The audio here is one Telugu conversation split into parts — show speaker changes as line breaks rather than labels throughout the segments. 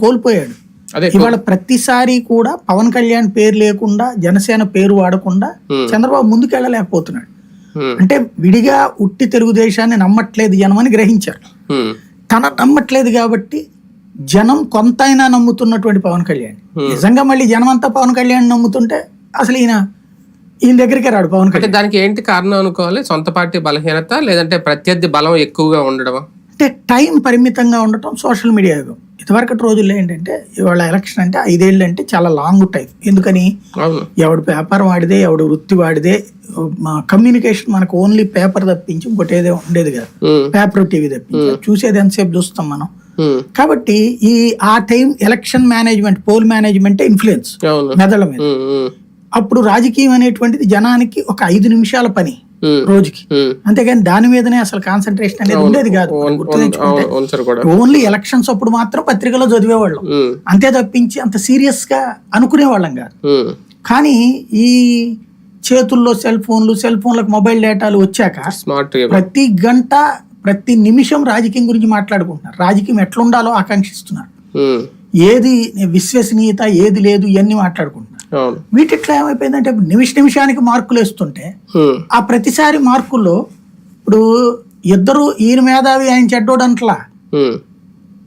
కోల్పోయాడు.
అదే
ఇవాళ ప్రతిసారి కూడా పవన్ కళ్యాణ్ పేరు లేకుండా జనసేన పేరు వాడకుండా. చంద్రబాబు ముందుకెళ్ళలేకపోతున్నాడు. అంటే విడిగా ఉట్టి తెలుగుదేశాన్ని నమ్మట్లేదు జనం అని గ్రహించారు. తన నమ్మట్లేదు కాబట్టి జనం కొంతైనా నమ్ముతున్నటువంటి పవన్ కళ్యాణ్. నిజంగా మళ్ళీ జనం అంతా పవన్ కళ్యాణ్ నమ్ముతుంటే అసలు ఈయన ఈయన దగ్గరికి రాడు పవన్ కళ్యాణ్.
దానికి ఏంటి కారణం అనుకోవాలి? సొంత పార్టీ బలహీనత లేదంటే ప్రత్యర్థి బలం ఎక్కువగా ఉండడమా?
అంటే టైం పరిమితంగా ఉండటం సోషల్ మీడియా యుగం. ఇదివరకటి రోజుల్లో ఏంటంటే ఇవాళ ఎలక్షన్ అంటే ఐదేళ్ళు అంటే చాలా లాంగ్ టైం ఎందుకని? ఎవడు పేపర్ వాడిదే ఎవడు వృత్తి వాడిదే మా కమ్యూనికేషన్ మనకు ఓన్లీ పేపర్ తప్పించి ఇంకోటి ఏదో ఉండేది కాదు. పేపర్ టీవీ తప్పించి. చూసేది ఎంతసేపు చూస్తాం మనం. కాబట్టి ఈ ఆ time election management poll management influence మెదళ్ళ మీద. అప్పుడు రాజకీయం అనేటువంటిది జనానికి ఒక ఐదు నిమిషాల పని. రోజుకి.
హ్మ్.
అంతేగాని దాని మీదనే అసలు కాన్సన్ట్రేషన్ అనేది ఉండేది కాదు. ఓన్లీ ఎలక్షన్స్ అప్పుడు మాత్రం పత్రికలో చదివేవాళ్ళం.
హ్మ్.
అంతే తప్పించి అంత సీరియస్గా అనుకునేవాళ్ళం కాదు. కానీ ఈ చేతుల్లో సెల్ ఫోన్లు సెల్ ఫోన్లకు మొబైల్ డేటాలు వచ్చాక. ప్రతి గంట ప్రతి నిమిషం రాజకీయం గురించి మాట్లాడుకుంటున్నారు. రాజకీయం ఎట్లుండాలో ఆకాంక్షిస్తున్నారు. ఏది విశ్వసనీయత ఏది లేదు ఇవన్నీ మాట్లాడుకుంటున్నారు. వీటిట్లో ఏమైపోయిందంటే నిమిష నిమిషానికి మార్కులు వేస్తుంటే. ఆ ప్రతిసారి మార్కుల్లో ఇప్పుడు ఇద్దరు ఈయన మేధావి ఆయన చెడ్డోడు అంటలా.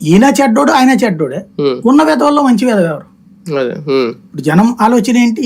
ఈయన చెడ్డోడు ఆయన చెడ్డోడే. ఉన్న విధవల్లో మంచి విధవ ఎవరు. ఇప్పుడు జనం ఆలోచన ఏంటి